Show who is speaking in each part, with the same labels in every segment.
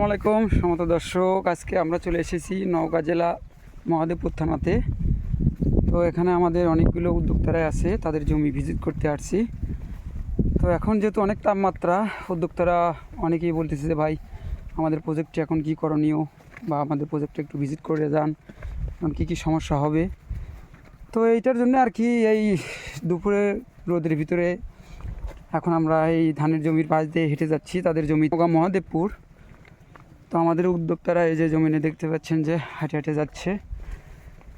Speaker 1: আসসালামাইকুম সমত দর্শক। আজকে আমরা চলে এসেছি নওগাঁ জেলা মহাদেবপুর থানাতে। তো এখানে আমাদের অনেকগুলো উদ্যোক্তারাই আছে, তাদের জমি ভিজিট করতে আসছি। তো এখন যেহেতু অনেক তাপমাত্রা, উদ্যোক্তারা অনেকেই বলতেছে যে, ভাই, আমাদের প্রজেক্টটি এখন কি করণীয়? বা আমাদের প্রজেক্টটা একটু ভিজিট করে যান, এখন কী কী সমস্যা হবে? তো এইটার জন্য আর কি এই দুপুরে, রোদের ভিতরে এখন আমরা এই ধানের জমির পাশ দিয়ে হেঁটে যাচ্ছি। তাদের জমি মহাদেবপুর। তো আমাদের উদ্যোক্তারা এই যে জমিনে দেখতে পাচ্ছেন যে হাঁটে হাঁটে যাচ্ছে।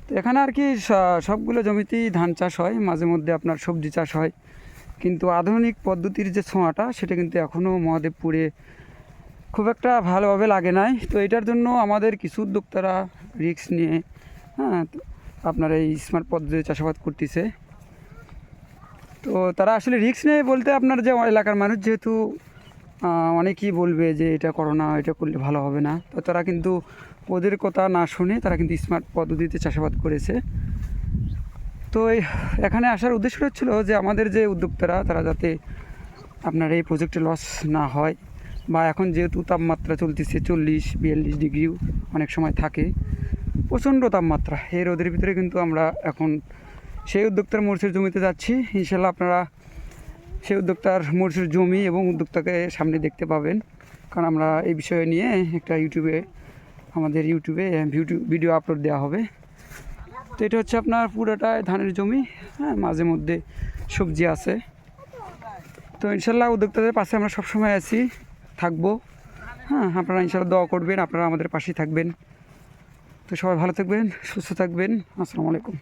Speaker 1: তো এখানে আর কি সবগুলো জমিতেই ধান চাষ হয়, মাঝে মধ্যে আপনার সবজি চাষ হয়। কিন্তু আধুনিক পদ্ধতির যে ছোঁয়াটা, সেটা কিন্তু এখনও মহাদেবপুরে খুব একটা ভালোভাবে লাগে নাই। তো এটার জন্য আমাদের কিছু উদ্যোক্তারা রিক্স নিয়ে হ্যাঁ আপনার এই স্মার্ট পদ্ধতিতে চাষাবাদ করতেছে। তো তারা আসলে রিক্স নেই বলতে আপনার যে এলাকার মানুষ যেহেতু অনেকেই বলবে যে এটা করো না, এটা করলে ভালো হবে না। তো তারা কিন্তু ওদের কথা না শুনে তারা কিন্তু স্মার্ট পদ্ধতিতে চাষাবাদ করেছে। তো এখানে আসার উদ্দেশ্যটা ছিল যে আমাদের যে উদ্যোক্তারা, তারা যাতে আপনার এই প্রজেক্টে লস না হয় বা এখন যেহেতু তাপমাত্রা চলতেছে চল্লিশ, বিয়াল্লিশ ডিগ্রিও অনেক সময় থাকে, প্রচণ্ড তাপমাত্রা। এই রোদের ভিতরে কিন্তু আমরা এখন সেই উদ্যোক্তার মরিচের জমিতে যাচ্ছি। ইনশাল্লাহ আপনারা সেই উদ্যোক্তার মরিচের জমি এবং উদ্যোক্তাকে সামনে দেখতে পাবেন। কারণ আমরা এই বিষয়ে নিয়ে একটা ইউটিউবে, আমাদের ইউটিউবে ভিডিও আপলোড দেওয়া হবে। তো এটা হচ্ছে আপনার পুরোটাই ধানের জমি। হ্যাঁ মাঝে মধ্যে সবজি আছে। তো ইনশাল্লাহ উদ্যোক্তাদের পাশে আমরা সবসময় আছি, থাকব। হ্যাঁ আপনারা ইনশাল্লাহ দোয়া করবেন, আপনারা আমাদের পাশেই থাকবেন। তো সবাই ভালো থাকবেন, সুস্থ থাকবেন। আসসালামু আলাইকুম।